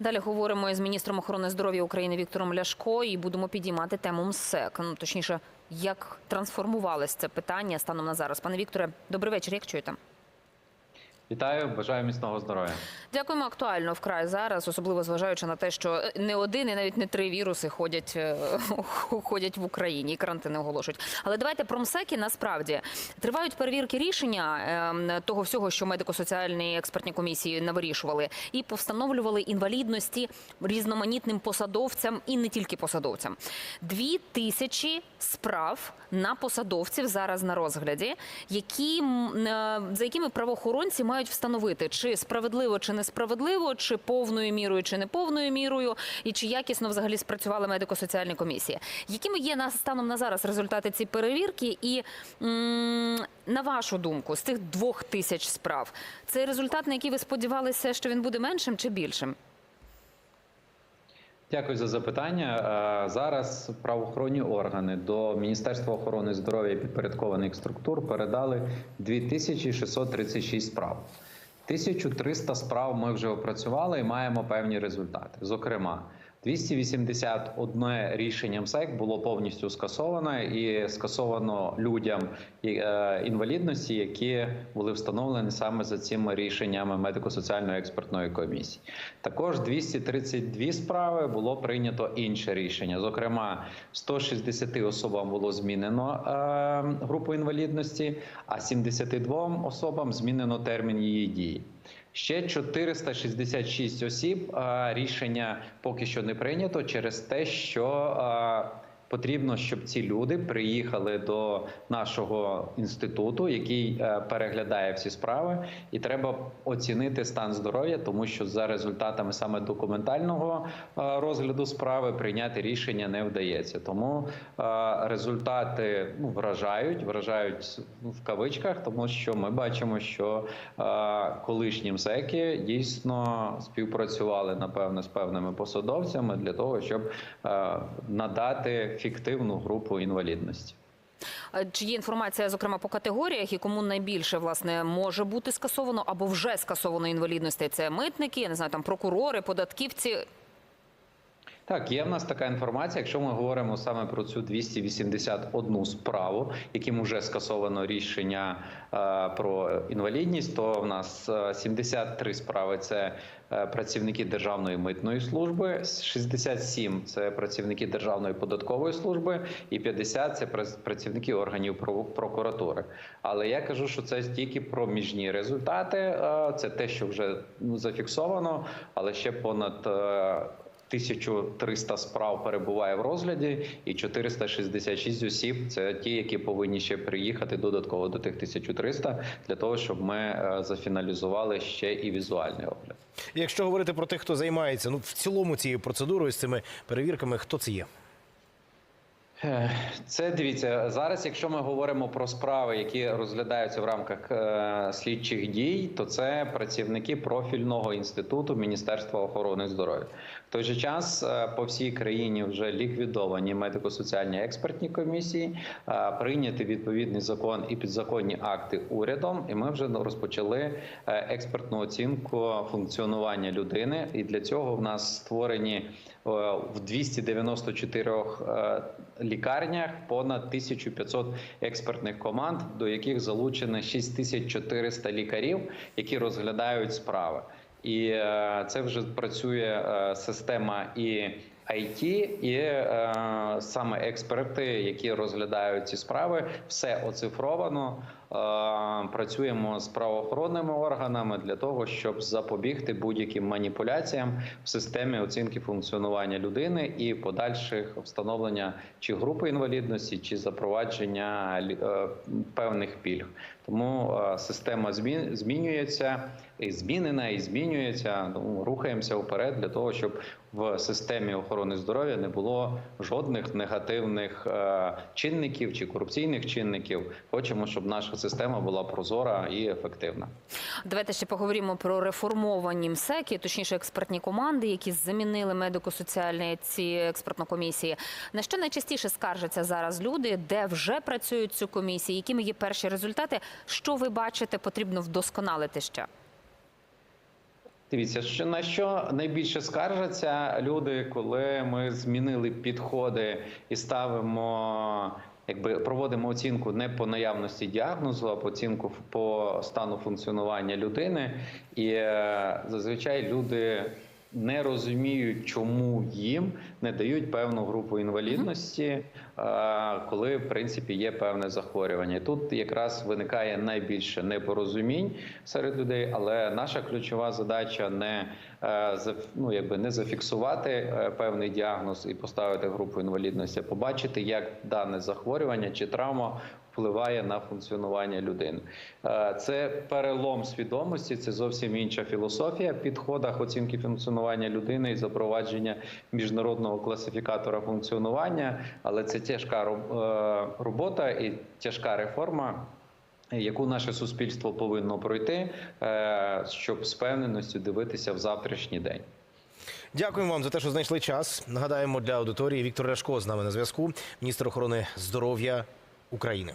Далі говоримо із міністром охорони здоров'я України Віктором Ляшко і будемо підіймати тему МСЕК. Ну точніше, як трансформувалось це питання станом на зараз. Пане Вікторе, добрий вечір. Як чуєте? Вітаю, бажаю міцного здоров'я. Дякуємо. Актуально вкрай зараз, особливо зважаючи на те, що не один і навіть не три віруси ходять, е, ходять в Україні і карантини оголошують. Але давайте про МСЕКи. Насправді тривають перевірки рішення е, того всього, що медико-соціальні експертні комісії навирішували, і повстановлювали інвалідності різноманітним посадовцям і не тільки посадовцям. Дві тисячі справ на посадовців зараз на розгляді, які е, за якими правоохоронці мають встановити, чи справедливо, чи несправедливо, чи повною мірою, чи не повною мірою, і чи якісно взагалі спрацювали медико-соціальні комісії. Якими є на станом на зараз результати цієї перевірки? І на вашу думку, з тих двох тисяч справ, це результат, на який ви сподівалися, що він буде меншим чи більшим? Дякую за запитання. Е, Зараз правоохоронні органи до Міністерства охорони здоров'я підпорядкованих структур передали 2636 справ. 1300 справ ми вже опрацювали і маємо певні результати. Зокрема, 281 рішення МСЕК було повністю скасовано і скасовано людям е, інвалідності, які були встановлені саме за цими рішеннями медико-соціальної експертної комісії. Також 232 справи було прийнято інше рішення. Зокрема, 160 особам було змінено е, групу інвалідності, а 72 особам змінено термін її дії. Ще 466 осіб рішення поки що не прийнято через те, що потрібно, щоб ці люди приїхали до нашого інституту, який е, переглядає всі справи, і треба оцінити стан здоров'я, тому що за результатами саме документального е, розгляду справи прийняти рішення не вдається. Тому е, результати ну, вражають, вражають в кавичках, тому що ми бачимо, що колишні МСЕКи дійсно співпрацювали напевно з певними посадовцями для того, щоб надати фіктивну групу інвалідності. Чи є інформація, зокрема, по категоріях і кому найбільше власне може бути скасовано або вже скасовано інвалідності? Це митники, я не знаю, там прокурори, податківці. Так, є в нас така інформація. Якщо ми говоримо саме про цю 281 справу, яким вже скасовано рішення е, про інвалідність, то в нас е, 73 справи це е, працівники Державної митної служби, 67 – це працівники Державної податкової служби, і 50 – це прац- працівники органів про- прокуратури. Але я кажу, що це тільки проміжні результати. е, Це те, що вже ну, зафіксовано, але ще понад. Е, 1300 справ перебуває в розгляді, і 466 осіб це ті, які повинні ще приїхати додатково до тих 1300, для того, щоб ми е, зафіналізували ще і візуальний огляд. Якщо говорити про тих, хто займається ну в цілому цією процедурою з цими перевірками, хто це є? Е, Це дивіться зараз. Якщо ми говоримо про справи, які розглядаються в рамках е, слідчих дій, то це працівники профільного інституту Міністерства охорони здоров'я. В той же час е, по всій країні вже ліквідовані медико-соціальні експертні комісії, е, прийняти відповідний закон і підзаконні акти урядом. І ми вже розпочали е, експертну оцінку функціонування людини. І для цього в нас створені в 294 е, лікарнях понад 1500 експертних команд, до яких залучено 6400 лікарів, які розглядають справи. І е, це вже працює е, система і IT, і е, саме експерти, які розглядають ці справи, все оцифровано. Е, працюємо з правоохоронними органами для того, щоб запобігти будь-яким маніпуляціям в системі оцінки функціонування людини і подальших встановлення чи групи інвалідності, чи запровадження е, певних пільг. Тому е, система змін змінюється і змінена, і змінюється. Тому рухаємося вперед для того, щоб в системі охорони здоров'я не було жодних негативних е, чинників чи корупційних чинників. Хочемо, щоб наша система була прозора і ефективна. Давайте ще поговоримо про реформовані МСЕКи, точніше експертні команди, які замінили медико-соціальні ці експертні комісії. На що найчастіше скаржаться зараз люди, де вже працюють цю комісії, якими є перші результати? Що ви бачите, потрібно вдосконалити ще? Дивіться, що на що найбільше скаржаться люди, коли ми змінили підходи і ставимо, якби проводимо оцінку не по наявності діагнозу, а по оцінку по стану функціонування людини. І е, зазвичай люди не розуміють, чому їм не дають певну групу інвалідності, коли в принципі є певне захворювання. Тут якраз виникає найбільше непорозумінь серед людей, але наша ключова задача не е, ну, якби не зафіксувати е, певний діагноз і поставити групу інвалідності, а побачити, як дане захворювання чи травма впливає на функціонування людини. Е, Це перелом свідомості, це зовсім інша філософія в підходах оцінки функціонування людини і запровадження міжнародного класифікатора функціонування, але це тяжка е, робота і тяжка реформа. Яку наше суспільство повинно пройти, е, щоб з певненістю дивитися в завтрашній день? Дякуємо вам за те, що знайшли час. Нагадаємо для аудиторії Віктор Ляшко з нами на зв'язку, міністр охорони здоров'я України.